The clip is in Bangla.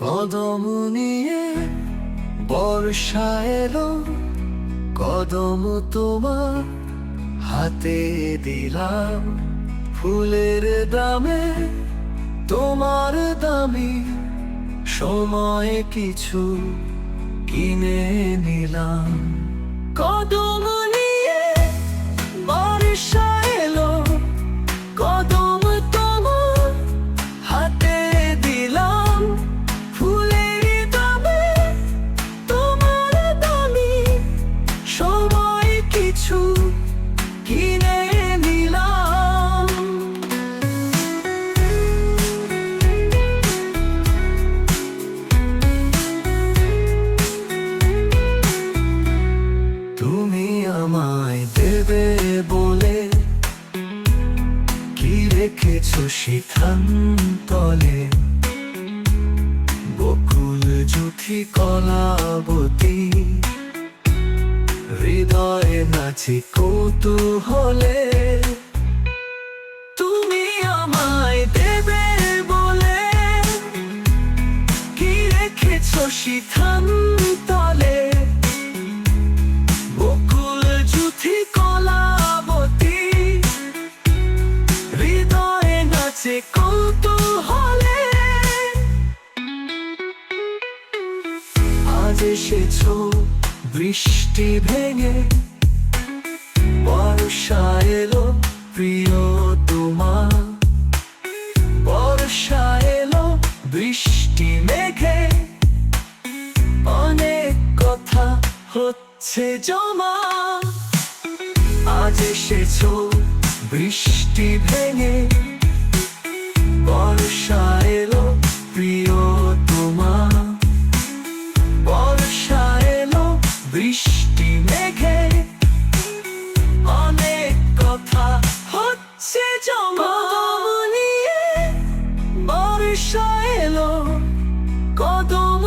কদম নিয়ে বর্ষা এলো, কদম তোমার হাতে দিলাম। ফুলের দামে তোমার দামি সময় কিছু কিনে নিলাম। রেখেছো সিদ্ধান্তলে বকুল জুথি কলাবতী। হৃদয়ে নাচি কৌতূহলে। তুমি আমায় দেবে বলে। কি রেখেছো সিদ্ধান্তলে এসেছ, বৃষ্টি ভেঙে। বর্ষা এলো, প্রিয় তোমার। বর্ষা এলো, বৃষ্টি মেঘে। অনেক কথা হচ্ছে জমা। আজ এসেছ, বৃষ্টি ভেঙে। বর্ষা এলো কদম